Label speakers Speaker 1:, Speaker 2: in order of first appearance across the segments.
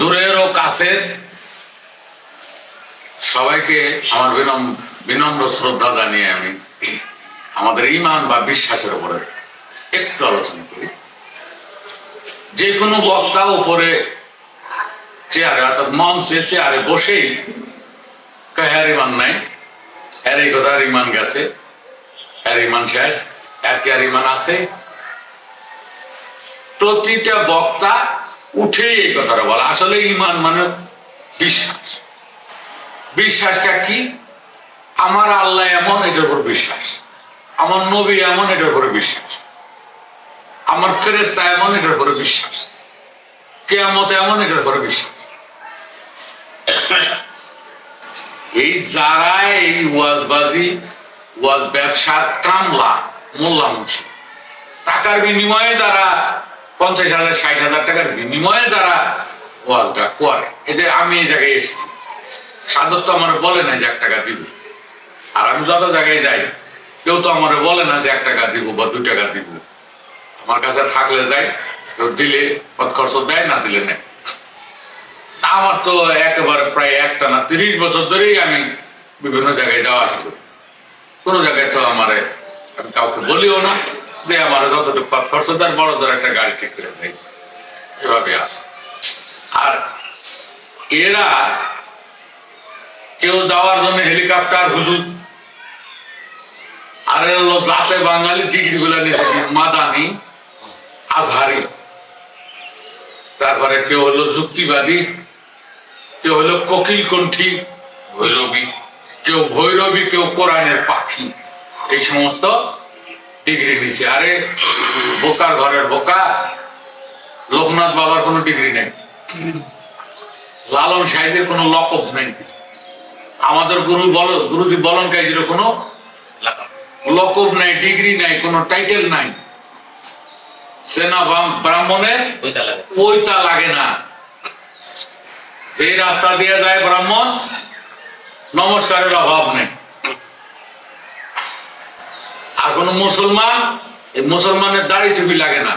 Speaker 1: দূরের ও কাছের সবাইকে আমার বিনম্র শ্রদ্ধা জানিয়ে আমি আমাদের ইমান বা বিশ্বাসের উপরে একটু আলোচনা করি। যে কোনো বক্তা উপরে চেয়ারে, অর্থাৎ মঞ্চে চেয়ারে বসেই কাহার ইমান নাই। এর এই কথার ইমান গেছে। এর ইমান শেষ। এর কি, আর ইমান আছে? প্রতিটা বক্তা উঠেই এই কথাটা বলা। আসলে ইমান মানে বিশ্বাস। বিশ্বাসটা কি? আমার আল্লাহ এমন এটার উপর বিশ্বাস। আমার নবী এমন এটার উপরে বিশ্বাস। আমার ফেরেস্তা এমন এটার উপরে বিশ্বাস। কেয়ামত এমন এটার উপরে বিশ্বাস। এই যারা এই ওয়াজবাজি, ওয়াজ ব্যবসার কামলা মোল্লা মুন্সি টাকার বিনিময়ে যারা পঞ্চাশ হাজার, ষাট হাজার টাকার বিনিময়ে যারা ওয়াজটা করে। এই যে আমি এই জায়গায় এসেছি। সাদর তো আমার বলে না যে এক টাকা দিব। আর আমি যত জায়গায় যাই, কেউ তো আমার বলে না যে এক টাকা দিব বা দু টাকা দিব। আমার কাছে থাকলে যাই, কেউ দিলে পথ খরচ দেয়, না দিলে নেই আমার তো একেবারে প্রায় একটা না তিরিশ বছর ধরেই আমি বিভিন্ন জায়গায় যাওয়া আসা করি। কোনো জায়গায় তো আমার আমি কাউকে বলিও না। আমার যতটুকু দেয় বড় ধরে একটা গাড়ি ঠিক করে এভাবে আর এরা কেউ যাওয়ার জন্য হেলিকপ্টার, হুজুর, আর জাতে বাঙালি ডিগ্রি গুলা নিয়েছে মাদানি, আজহারি। তারপরে কেউ হলো যুক্তিবাদী, কেউ হলো কোকিল কণ্ঠী ভৈরবী, কেউ ভৈরবী, কেউ কোরআনের পাখি। এই সমস্ত ডিগ্রি নিচ্ছে আরে বোকার ঘরের বোকা লোকনাথ বাবার কোনো ডিগ্রি নেই। লালন সাহেবের কোনো লকব নেই। আমাদের গুরু বল গুরুজি বলন কাজের কোনো লকব নাই ডিগ্রি নাই কোনো টাইটেল নাই। সেনা ব্রাহ্মণের পৈতা লাগে। না। যে রাস্তা দিয়ে যায় ব্রাহ্মণ নমস্কারের অভাব নেই। আর কোন মুসলমান মুসলমানের দাড়ি টুপি লাগে না।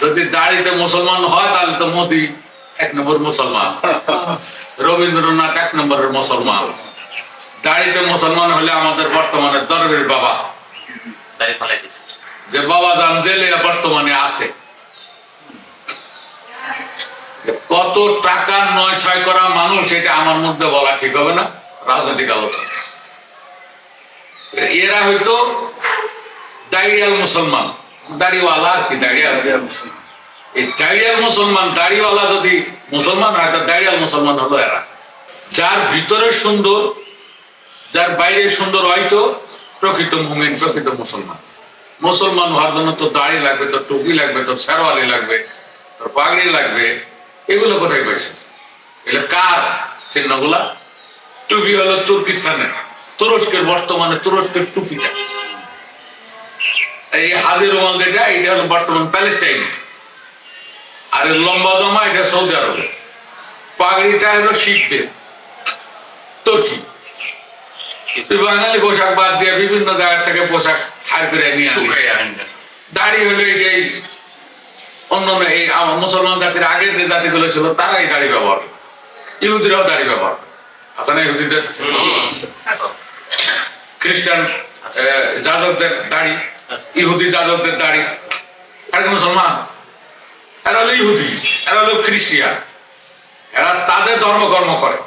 Speaker 1: যদি দাড়িতে মুসলমান হয়, তাহলে তো মোদি এক নম্বর মুসলমান। রবীন্দ্রনাথ এক নম্বরের মুসলমান। দাড়িতে মুসলমান হলে আমাদের বর্তমানে দরবের বাবা। যে বাবা যান জেলে বর্তমানে আছে। কত টাকা নয় ছয় করা মানুষ, এটা আমার মধ্যে বলা ঠিক হবে না। রাজনৈতিক আলোচনা। এরা হয়তো দাড়িয়াল মুসলমান। দাড়িওয়ালা আর কি দাড়িয়াল। এই দাড়িয়াল মুসলমান দাড়িওয়ালা যদি মুসলমান হয় তা দাড়িয়াল মুসলমান হলো এরা। যার ভিতরে সুন্দর যার বাইরে সুন্দর হয়তো প্রকৃত মুমিন প্রকৃত মুসলমান। মুসলমান হওয়ার জন্য তো দাড়ি লাগবে তো টুপি লাগবে তো শেরওয়ালি লাগবে তোর পাগড়ি লাগবে। এগুলো কোথায় পাইছে? এগুলো কার চিহ্নগুলা? টুপি হলো তুর্কিস্তানের তুরস্কের বর্তমানে তুরস্কের টুপিটা। এই হাজির রুমাল যেটা এটা হলো বর্তমান প্যালেস্টাইন। আর লম্বা জামা এটা সৌদি আরবে। পাগড়িটা হলো শিখদের। তুর্কি বাঙালি পোশাক বাদ দিয়ে বিভিন্ন জায়গা থেকে পোশাক হার করে নিয়ে। দাড়ি হলো এটাই অন্য এই আমার মুসলমান জাতির আগে যে জাতিগুলো ছিল তারাই দাড়ি ব্যবহার। ইহুদিরাও দাড়ি ব্যবহার আছে না ইহুদিদের খ্রিস্টান যাজকদের দাড়ি। ইহুদি যাজকদের দাড়ি। আর মুসলমান? এরা হলো ইহুদি, এরা হলো খ্রিস্টিয়ান। এরা তাদের ধর্মকর্ম করে।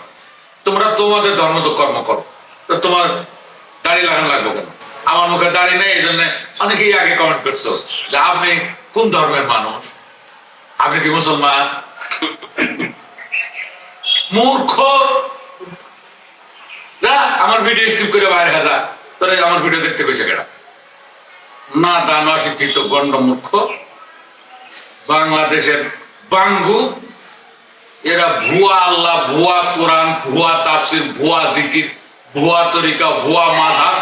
Speaker 1: তোমরা তোমাদের ধর্ম তো কর্ম করো। তো তোমার দাড়ি লাগানো লাগবে কেন? আমার মুখে দাড়ি নেই, এই জন্য অনেকেই আগে কমেন্ট করতো যে আপনি কোন ধর্মের মানুষ? আপনি কি মুসলমান? মূর্খ? আমার ভিডিও স্কিপ করে বাইরে হাজা। তোরা আমার ভিডিও দেখতে কইছে কেনা না দান অশিক্ষিত গণ্ড মূর্খ বাংলাদেশের বাঙ্গু, এরা ভুয়া আল্লাহ, ভুয়া কোরআন, ভুয়া তাফসির, ভুয়া জিকির, ভুয়া তরিকা, ভুয়া মাঝাব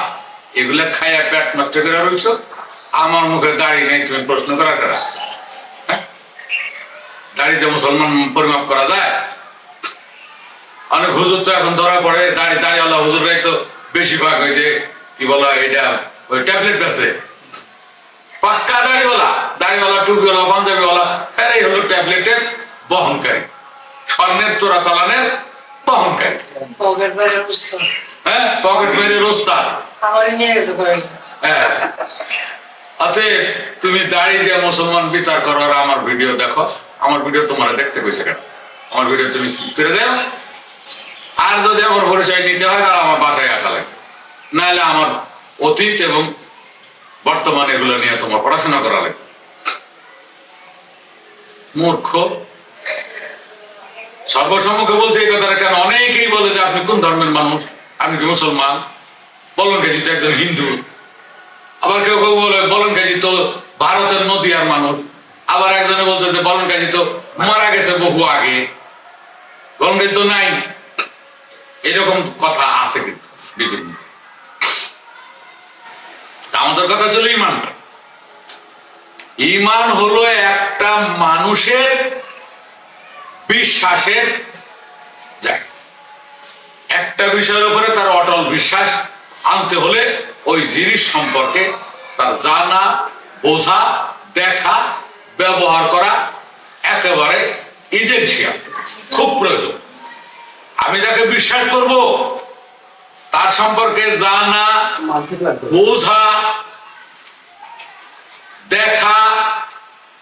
Speaker 1: এগুলা খাইয়া পেট নষ্ট করে রয়েছ আমার মুখে দাঁড়িয়ে নেই, তুমি প্রশ্ন করা করা হ্যাঁ? দাড়িতে মুসলমান পরিমাপ করা যায়? অনেক হুজুর তো এখন ধরা পড়ে, দাড়ি দাড়ি আল্লাহ হুজুররাই তো বেশিরভাগ যে, কি বলা, এটা, ওই ট্যাবলেট বেছে। পাক্কা দাড়িওয়ালা দাড়িওয়ালা টুপিওয়ালা পাঞ্জাবিওয়ালা এরাই হলো ট্যাবলেটের বহনকারী। স্বর্ণের চোরা চালানের বহনকারী। হ্যাঁ পকেট মেরে রোস্তার হ্যাঁ। অতএব তুমি দাড়ি দিয়ে মুসলমান বিচার করো আর আমার ভিডিও দেখো। আমার ভিডিও তোমার দেখতে কইছে কেন? আমার ভিডিও তুমি করে দাও। আর যদি আমার পরিচয় নিতে হয় তাহলে আমার বাসায় আসা লাগে নাহলে আমার অতীত এবং বর্তমান এগুলো নিয়ে তোমার পড়াশোনা করা লাগে মূর্খ। সর্বসম্মুখে বলছে এই কথাটা কেন? অনেকেই বলে যে আপনি কোন ধর্মের মানুষ? আপনি কি মুসলমান? বলুন গেছি তো একজন হিন্দু। আবার কেউ কেউ বলে, বলন কাজী তো ভারতের নদিয়ার মানুষ। আবার একজনে বলছে যে বলন কাজী তো মারা গেছে বহু আগে। বলন কাজী তো নাই। এরকম কথা আছে কিন্তু বিভিন্ন। আমাদের কথা ছিল ইমানটা ইমান হলো একটা মানুষের বিশ্বাসের জায়গা। একটা বিষয়ের উপরে তার অটল বিশ্বাস আনতে হলে ওই জিনিস সম্পর্কে তার জানা, বোঝা, দেখা, ব্যবহার করা একেবারে ইজেন্সিয়াল খুব প্রয়োজন। আমি যাকে বিশ্বাস করব তার সম্পর্কে জানা, বোঝা, দেখা,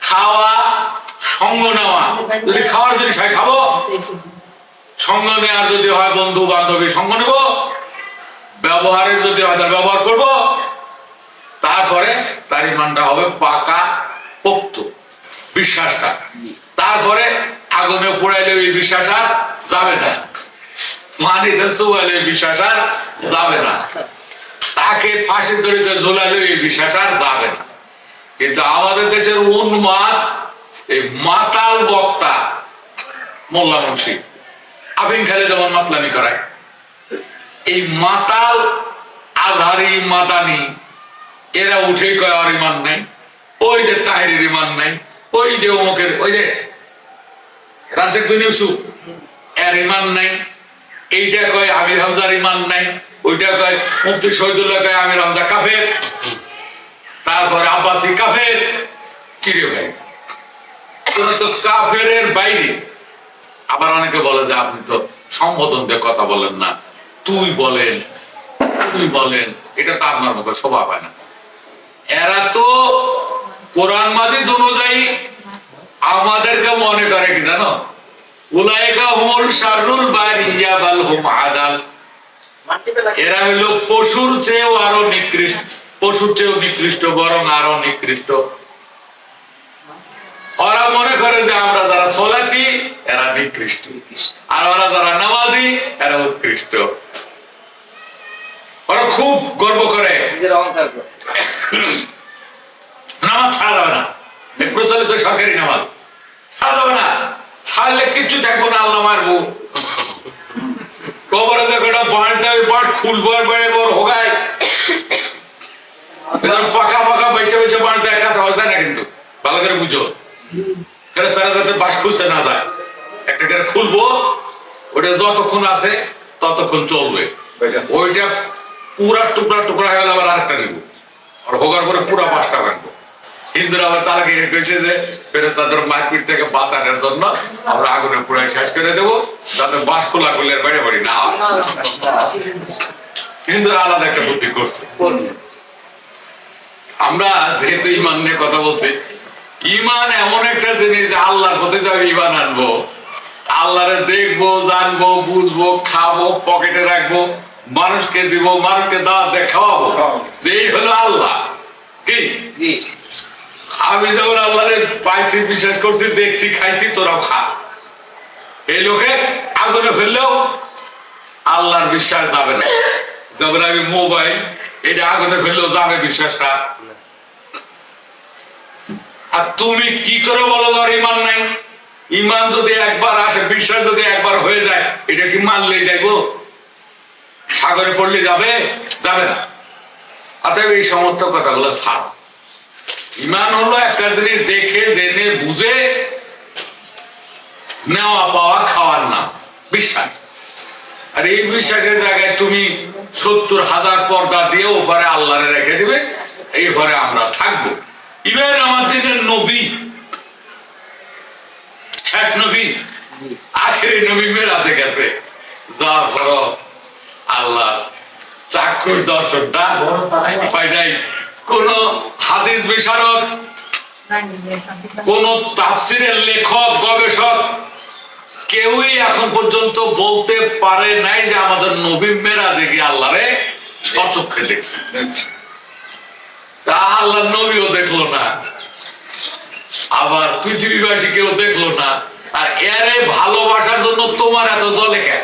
Speaker 1: খাওয়া, সঙ্গ নেওয়া। যদি খাওয়ার জিনিস হয় খাব। সঙ্গ নেওয়ার যদি হয় বন্ধু বান্ধবী, সঙ্গ নেব। ব্যবহারের যদি হয় তার ব্যবহার করব। তারপরে তার ইমানটা হবে পাকা, পোক্ত বিশ্বাসটা। তারপরে আগুনে পুড়াইলে ওই বিশ্বাস আর যাবে না। পানিতে চুয়াইলে ওই বিশ্বাস আর যাবে না। তাকে ফাঁসির দড়িতে ঝোলালে এই বিশ্বাস আর যাবে না। কিন্তু আমাদের দেশের উন্মাদ, এই মাতাল বক্তা মোল্লা মুন্সি আবিন খেলে যেমন মাতলামি করায়। এই মাতাল আজহারি মাদানি, এরা উঠে কয় আর ইমান নাই, ওই যে তাহিরের ইমান নাই, ওই যে অমুকের, ওই যে রাজ্জাক বিন ইউসুফ, এর ইমান নাই। এইটা কয় আমির হামজার ইমান নাই, ওইটা কয় মুফতি শহীদুল্লাহ কয় আমির হামজা কাফের। তারপরে আব্বাসি কাফের। কি রে ভাই? তোরা তো কাফেরের বাইরে। আবার অনেকে বলে যে আপনি তো সম্বোধন দিয়ে কথা বলেন না। তুই বলেন তুই বলেন, এটা তো আপনার মুখে শোভা পায় না। এরা তো কোরআন মাজিদ অনুযায়ী আমাদেরকে মনে করে কি জানো? উলাইকা হুমুল শাররুল বারিয়া বাল হুম আদাল। এরা হইল পশুর চেয়েও আরও নিকৃষ্ট পশুর চেয়েও নিকৃষ্ট বরং আরও নিকৃষ্ট। ওরা মনে করে যে আমরা যারা সলাতি এরা নিকৃষ্ট। আর ওরা যারা নামাজি এরা উৎকৃষ্ট। ওরা খুব গর্ব করে। নামাজ ছাড়া না। প্রচলিত সরকারি নামাজ। ছাড়া যাবে না। ছাড়লে কিচ্ছু থাকব না আল্লাহ মারবো। কবরে দেখো এটা বাঁশ দেবে বাঁশ খুলবো আর বেড়ে বড় হোগায়। পাকা পাকা বেছে বেছে বাঁশ দেয় কাঁচা বাঁশ না কিন্তু। ভালো করে বুঝো। ফেরেস্তারা যাতে বাঁশ খুঁজতে না দেয় একটা করে খুলবো ওটা যতক্ষণ আছে ততক্ষণ চলবে। ওইটা পুরা টুকরা টুকরা হয়ে গেলে আবার আরেকটা নিব। আর হোগার পরে পুরা পাঁচটা ভাঙবো হিন্দুরা আবার তালাকে যে ফেরেস্তাদের মারপিট থেকে বাঁচানোর জন্য আমরা আগুনে পুরাই শেষ করে দেবো বাঁশ খোলা করলে বেড়ে না। হিন্দুরা আলাদা একটা বুদ্ধি করছে। আমরা যেহেতু ইমান নিয়ে কথা বলছি ইমান এমন একটা জিনিস যে আল্লাহর প্রতি আমি ইমান আনব। আল্লাহরে দেখব জানব বুঝব খাব পকেটে রাখব মানুষকে দিব মানুষকে দাওয়াত খাওয়াবো। এই হলো আল্লাহ। কি। আমি যেমন আল্লাহরে পাইছি, বিশ্বাস করছি, দেখছি, খাইছি, তোরাও খা। এই লোকে আগুনে ফেললেও আল্লাহর বিশ্বাস যাবে না। যেমন আমি মোবাইল, এটা আগুনে ফেললেও যাবে বিশ্বাসটা। আর তুমি কি করে বলো ধর ইমান নাই? ইমান যদি একবার আসে, বিশ্বাস যদি একবার হয়ে যায়, এটা কি মানলেই যাইবো? সাগরে পড়লে যাবে? যাবে না। অতএব এই সমস্ত কথাগুলো ছাড়। ইমান হলো একটা জিনিস দেখে জেনে বুঝে নেওয়া পাওয়া খাওয়ার নাম। বিশ্বাস। আর এই বিশ্বাসের জায়গায় তুমি সত্তর হাজার পর্দা দিয়ে ওপারে আল্লাহরে রেখে দিবে এই ঘরে আমরা থাকব। ইভেন আমার দিনের নবী। শেষ নবী। আখেরি নবী মেরাজে গেছে। যা বড় আল্লাহ চাক্ষুষ দর্শনটা পাই নাই কোন হাদিস বিশারদ কোন তাফসিরের লেখক গবেষক কেউই এখন পর্যন্ত বলতে পারে নাই যে আমাদের নবী মেরাজে গিয়ে আল্লাহরে সচক্ষে দেখছে। তা আল্লাহ নবীও দেখল না আবার পৃথিবীবাসী কেউ দেখল না। আর এরে ভালোবাসার জন্য তোমার এত জলে কেন?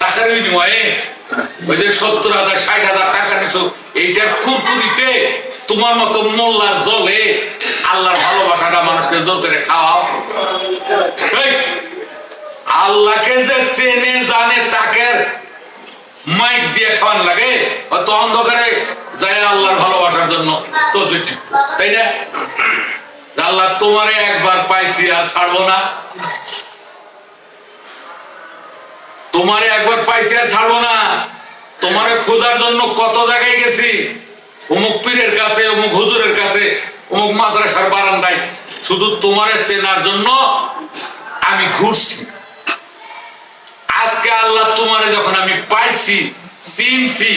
Speaker 1: টাকার বিনিময়ে ওই যে সত্তর হাজার, ষাট হাজার টাকা নিছো কুরকুরিতে তোমার মতো জলে আল্লাহর ভালোবাসাটা মানুষকে জোর করে খাওয়াও। আল্লাহকে যে চেনে, জানে, তাকে মাইক দিয়ে খাওয়ান লাগে, অত অন্ধকারে যায় আল্লাহর ভালোবাসার জন্য তো তাই না? আল্লাহ তোমারে একবার পাইছি আর ছাড়বো না। তোমারে একবার পাইছি আর ছাড়বো না। তোমারে খোঁজার জন্য কত জায়গায় গেছি। অমুক পীরের কাছে, অমুক হুজুরের কাছে, অমুক মাদ্রাসার বারান্দায়। শুধু তোমারে চেনার জন্য আমি ঘুরছি। আজকে আল্লাহ তোমারে যখন আমি পাইছি, চিনছি,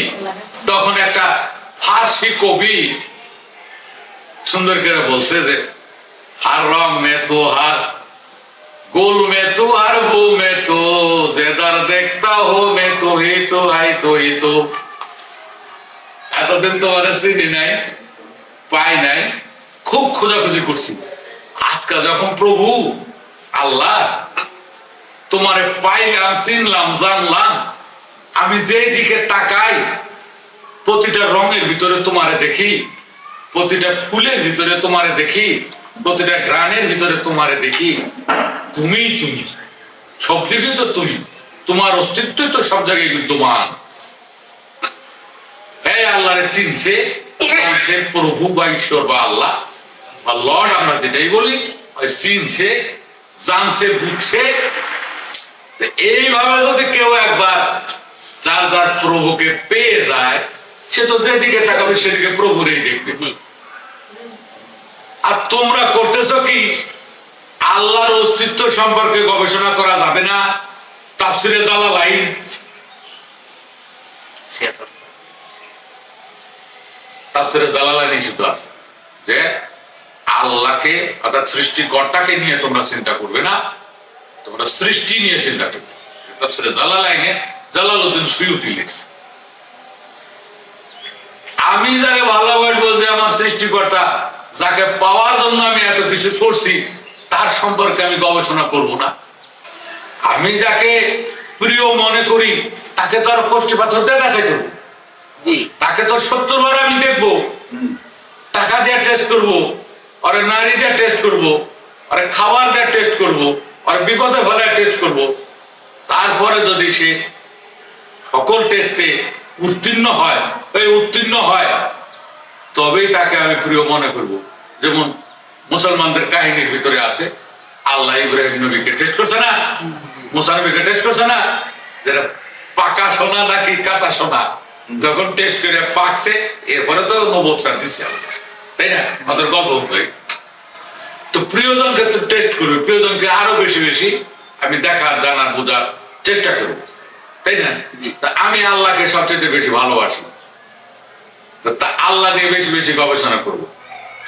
Speaker 1: তখন একটা ফার্সি কবি সুন্দর করে বলছে যে হার রং মে তো হার গোল মে তো আর বো মে তো জেদার দেখতা হো মে তো, হি তো, হাই তো, হি তো। এতদিন তোমার চিনি নাই, পাই নাই, খুব খোঁজাখুঁজি করছি। আজকাল যখন প্রভু, আল্লাহ, তোমারে পাইলাম, চিনলাম, জানলাম, আমি যেই দিকে তাকাই, প্রতিটা রঙের ভিতরে তোমারে দেখি, প্রতিটা ফুলের ভিতরে তোমারে দেখি, প্রতিটা গ্রানের ভিতরে তোমারে দেখি। তুমি তুমি। সব দিকে তো তুমি। তোমার অস্তিত্ব তো সব জায়গায় বিদ্যমান এই আল্লাহরে চিনছে প্রভু বা ঈশ্বর বা আল্লাহ, বা লর্ড আমরা যেটাই বলি চিনছে, জানছে, বুঝছে। এইভাবে যদি কেউ একবার যার যার প্রভুকে পেয়ে যায়, সে তো যেদিকে তাকাবে সেদিকে প্রভুরেই দেখবে। আর তোমরা করতেছো কি? আল্লাহর অস্তিত্ব সম্পর্কে গবেষণা করা যাবে না। তাফসিরে জালালাইন
Speaker 2: ছিয়াত্তর।
Speaker 1: তাফসিরে জালালাইন শুধু আছে যে আল্লাহকে অর্থাৎ সৃষ্টিকর্তাকে নিয়ে তোমরা চিন্তা করবে না। তোমরা সৃষ্টি নিয়ে চিন্তা করবে। তাফসিরে জালালাইনে জালালউদ্দিন সুয়ুতি লিখছে। আমি যাকে ভালোবাসবো যে আমার সৃষ্টিকর্তা যাকে পাওয়ার জন্য আমি এত কিছু করছি তার সম্পর্কে আমি গবেষণা করব না। আমি যাকে প্রিয় মনে করি তাকে তো আর কষ্টি পাথর করব। তাকে তো সত্তর বার আমি দেখব। টাকা দিয়ে টেস্ট করব আরে নারী দিয়ে টেস্ট করব আরে খাবার দিয়ে টেস্ট করব আর বিপদে ফেলায় টেস্ট করব। তারপরে যদি সে সকল টেস্টে উত্তীর্ণ হয় এই উত্তীর্ণ হয় তবেই তাকে আমি প্রিয় মনে করব। যেমন মুসলমানদের কাহিনীর ভিতরে আছে আল্লাহ ইব্রাহিম নবীকে টেস্ট করছে না মুসা নবীকে টেস্ট করছে না যেটা পাকা সোনা নাকি কাঁচা সোনা। যখন টেস্ট করে পাকছে এরপরে তো নবতটা দিচ্ছে তাই না? আমাদের গল্প অনুযায়ী তো প্রিয়জনকে তো টেস্ট করবে প্রিয়জনকে আরও বেশি বেশি আমি দেখার জানার বোঝার চেষ্টা করব। তাই না? তা আমি আল্লাহকে সবচেয়ে বেশি ভালোবাসি। তো তা আল্লাহ নিয়ে বেশি বেশি গবেষণা করব।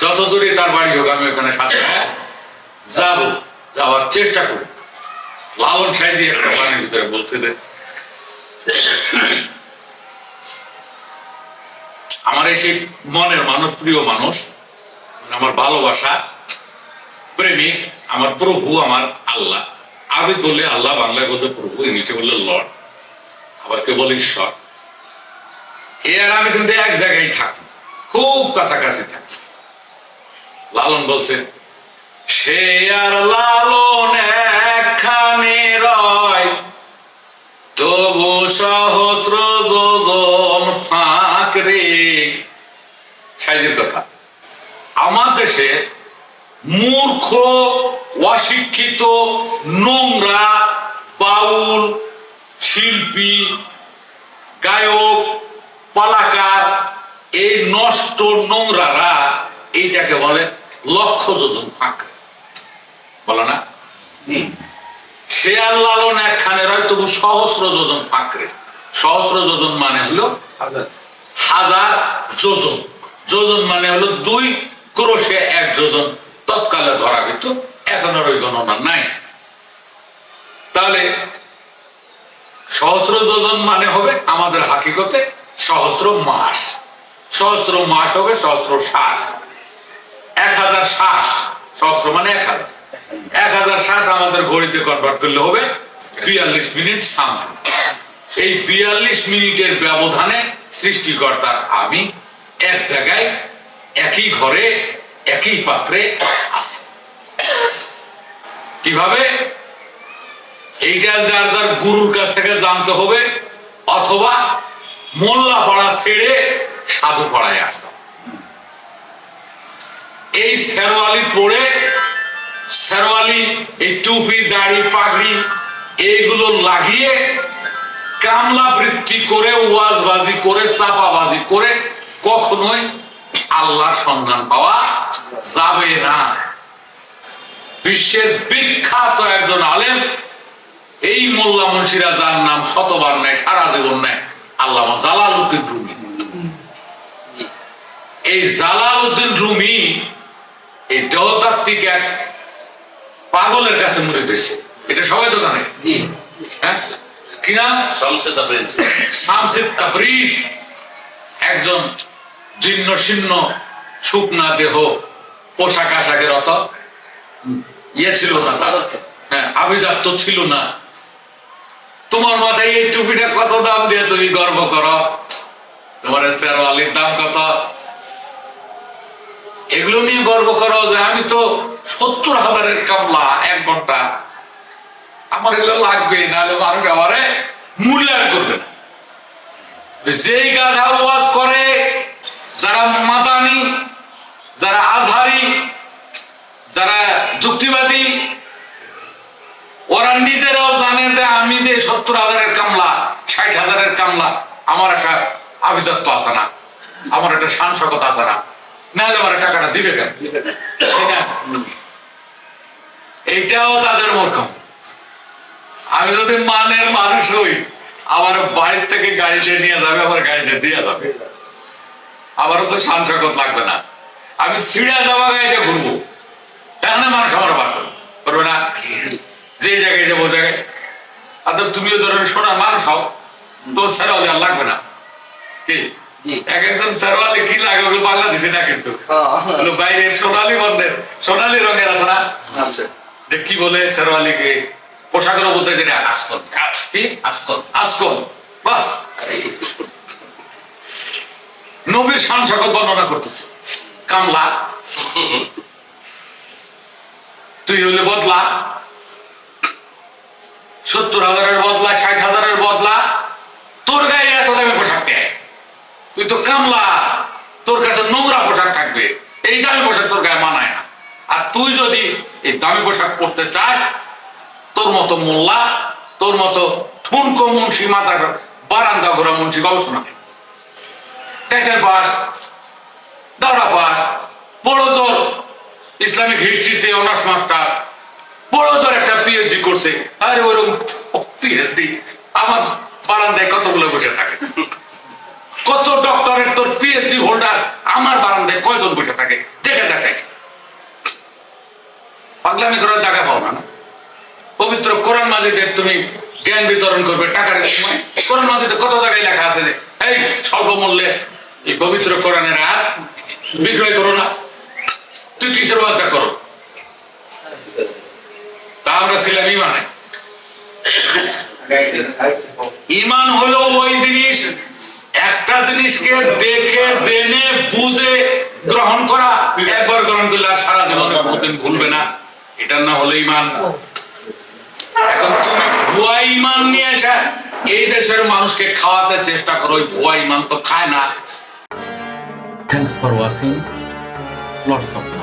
Speaker 1: যত দূরে তার বাড়ি হোক, আমি ওখানে সাথে যাব, যাওয়ার চেষ্টা করব। লালন সাহেজি একটা বাণীর ভিতরে বলছে যে, আমার এই সেই মনের মানুষ, প্রিয় মানুষ মানে আমার ভালোবাসা, প্রেমিক, আমার প্রভু, আমার আল্লাহ। আরবি বললে আল্লাহ বাংলায় বললে প্রভু, ইংলিশে বললে লর্ড। আবার কেউ বলে ঈশ্বর। এ আর আমি কিন্তু এক জায়গায় থাকি, খুব কাছাকাছি থাকি। লালন বলছে, সে আর লালন একখানে রয়, তবু সহস্র যোজন ফাঁক রে। সাইজের কথা। আমার দেশে মূর্খ, অশিক্ষিত, নোংরা, বাউল, শিল্পী, গায়ক, পালাকার, এই নষ্ট নোংরারা এইটাকে বলে লক্ষ যোজন ফাঁক বলে না? রয় তবু সহস্র যোজন পাকড়ে সহস্র যোজন মানে হলো হাজার। যোজন। যোজন মানে হলো দুই ক্রোশে এক যোজন। তৎকালে ধরা কিন্তু এখন আর ওই গণনা নাই। তাহলে সহস্র যোজন মানে হবে আমাদের হাকিকতে সহস্র মাস। সহস্র মাস হবে সহস্র শ্বাস এক হাজার শ্বাস, সহস্র মানে এক হাজার। এক হাজার শ্বাস আমাদের ঘড়িতে কনভার্ট করলে হবে বিয়াল্লিশ মিনিট সামথিং। এই বিয়াল্লিশ মিনিটের ব্যবধানে সৃষ্টিকর্তার আমি এক জায়গায়, একই ঘরে, একই পাত্রে আছি। কীভাবে? এইটা যার যার গুরুর কাছ থেকে জানতে হবে, অথবা মোল্লা পাড়া ছেড়ে সাধু পাড়ায় আসতে। এই শেরওয়ালি পরে শেরওয়ালি এই টুপি, দাড়ি, পাগড়ি, এইগুলো লাগিয়ে কামলা বৃত্তি করে, ওয়াজবাজি করে চাপাবাজি করে কখনোই আল্লাহর সন্ধান পাওয়া যাবে না। বিশ্বের বিখ্যাত একজন আলেম, এই মোল্লা মুন্সিরা যার নাম শতবার নেয়, সারা জীবন নেয়, আল্লামা জালাল উদ্দিন রুমি। এই জালাল উদ্দিন রুমি এই দেহতাত্ত্বিক এক পাগলের কাছে মরে গেছে এটা সবাই তো জানে। হ্যাঁ? কি নাম?
Speaker 2: শামসে তাবরিজ
Speaker 1: শামসেদ তাবরিজ একজন জীর্ণ শীর্ণ শুকনা দেহ পোশাক আশাকের অত ইয়ে ছিল না তার। হ্যাঁ আভিজাত্য ছিল না। তোমার মাথায় এই টুপিটা কত দাম দিয়ে তুমি গর্ব করো? তোমার এই শেরওয়ালির দাম কত? এগুলো নিয়ে গর্ব করো যে আমি তো সত্তর হাজারের কামলা এক ঘণ্টা। আমার এগুলো লাগবে নাহলে মানুষ আমারে মূল্যায়ন করবে না। যেই গাধা ওয়াজ করে, যারা মাতানি, যারা আজহারি, যারা যুক্তিবাদী, ওরা নিজেরাও জানে যে আমি যে সত্তর হাজারের কামলা, ষাট হাজারের কামলা, আমার একটা আভিজাত্য আছে না, আমার একটা সাংসকত আছে না। নাহলে আমার টাকাটা দিবে কেন? এইটাও তাদের আমি যদি মানের মানুষ হই, আমার বাড়ির থেকে নিয়ে যাবে, আমার দিয়ে যাবে। আমারও তো লাগবে না। আমি সিঁড়া যাওয়া গাড়িতে ঘুরবো। তাহলে মানুষ আমার বার করবে। না? যে জায়গায় যাব জায়গায়। আর তুমিও ধরেন শোনার মানুষ হও। তো স্যারওয়ালি আর লাগবে না। কি। এক একজন স্যারওয়ালি কি লাগে ওগুলো বাংলাদেশে না কিন্তু।
Speaker 3: হ্যাঁ।
Speaker 1: বাইরের সোনালি বন্ধের সোনালি রঙের আছে না? যে কি বলে পোশাকের মধ্যে যেটা
Speaker 2: আসকল
Speaker 1: কি?
Speaker 2: আসকল
Speaker 1: আসকল বাহ! নবীর শান সকল বর্ণনা করতেছে। কামলা। তুই হলে বদলা। সত্তর হাজারের বদলা ষাট হাজারের বদলা তোর গায়ে এত দামি পোশাক দেয় তুই তো কামলা তোর কাছে নোংরা পোশাক থাকবে। এই দামি পোশাক তোর গায়ে মানায় না। আর তুই যদি এই দামি পোশাক পরতে চাস, তোর মতো মোল্লা, তোর মতো ঠুনকো মুন্সি মাথা বারান্দা ঘোরা মুন্সি গবেষণা টেটের পাস দাওরা পাস বড় জোর ইসলামিক হিস্ট্রিতে অনার্স মাস্টার বড় জোর একটা পিএইচডি করছে। আরে ওরকম পিএইচডি আমার বারান্দায় কতগুলো বসে থাকে? কত ডক্টরের তোর পিএইচডি হোল্ডার আমার বারান্দায় কয়জন বসে থাকে? দেখে দেখাই। পাগলামি করার জায়গা পাও না পবিত্র কোরআন মাজিদে তুমি জ্ঞান বিতরণ করবে টাকার সময় কোরআন মাজিদে কত জায়গায় লেখা আছে যে এই স্বল্প মূল্যে এই পবিত্র কোরআনের আয়াত বিক্রয় করো না। তুই কিসের বাজটা করো? তা আমরা ছিলাম ইমানে। ইমান হলো ওই জিনিস একটা জিনিসকে দেখে, জেনে, বুঝে গ্রহণ করা, একবার গ্রহণ করলে আর সারা জীবনে কোনোদিন ভুলবে না এটার না হলো ইমান এখন তুমি ভুয়া ইমান নিয়ে এসে এই দেশের মানুষকে খাওয়াতে চেষ্টা করো ভুয়া ইমান তো খায় না
Speaker 4: for watching. Lots of love.